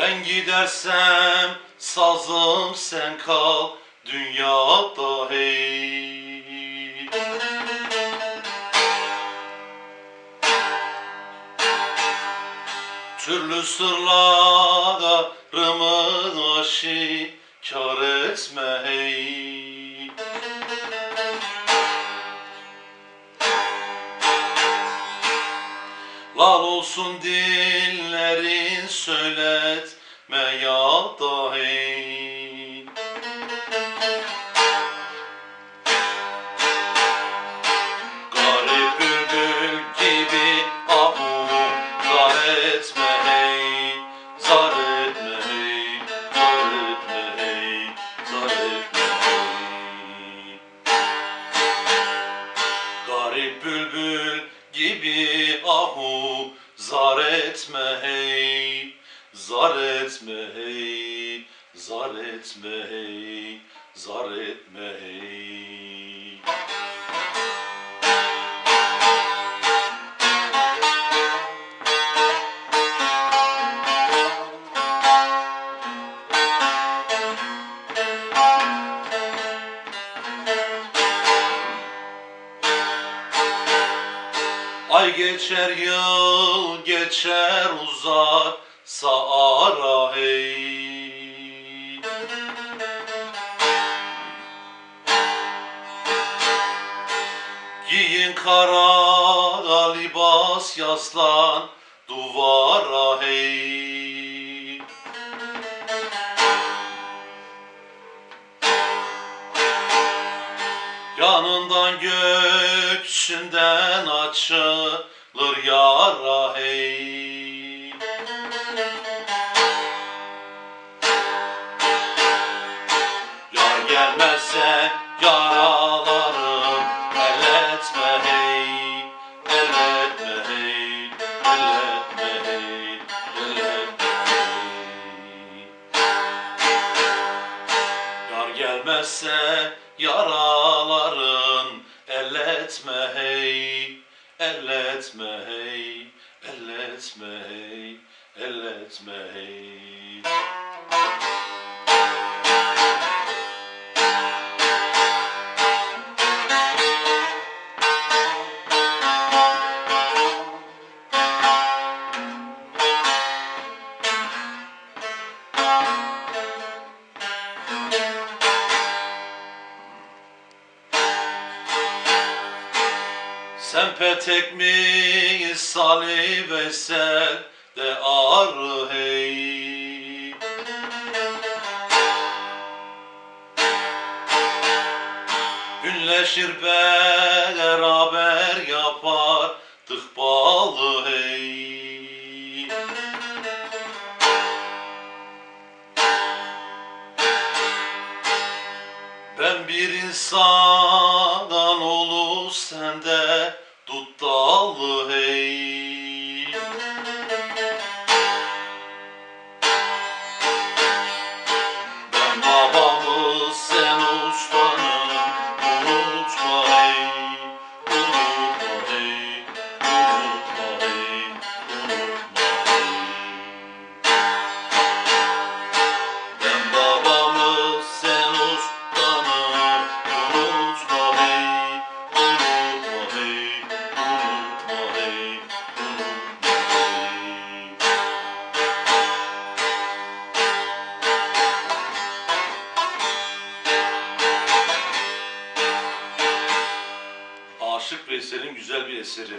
Ben gidersem sazım sen kal dünyada hey. Türlü sırlarımı aşikar etme hey. Lal olsun dillerin söyletme ya dahi. Garip bülbül gibi ahu zar etme hey Zar etme hey Zar etme Garip bülbül gibi ahu zar etme hey Zar etme hey. Zar etme hey. Zar etme hey. Ay geçer yıl geçer uzar saara hey. Giyin kara libas yaslan duvara hey. Yanından göksünden açılır yara hey gelmezse yaralarım. Elletme hey Elletme hey Elletme hey Elletme hey. Yar gelmezse yaraların elletme hey elletme hey elletme hey elletme hey Sen petek misali veysel de arı hey. Günleşir beraber yapar tıkbalı hey. Ben bir insandan olu sende Veysel'in güzel bir eseri.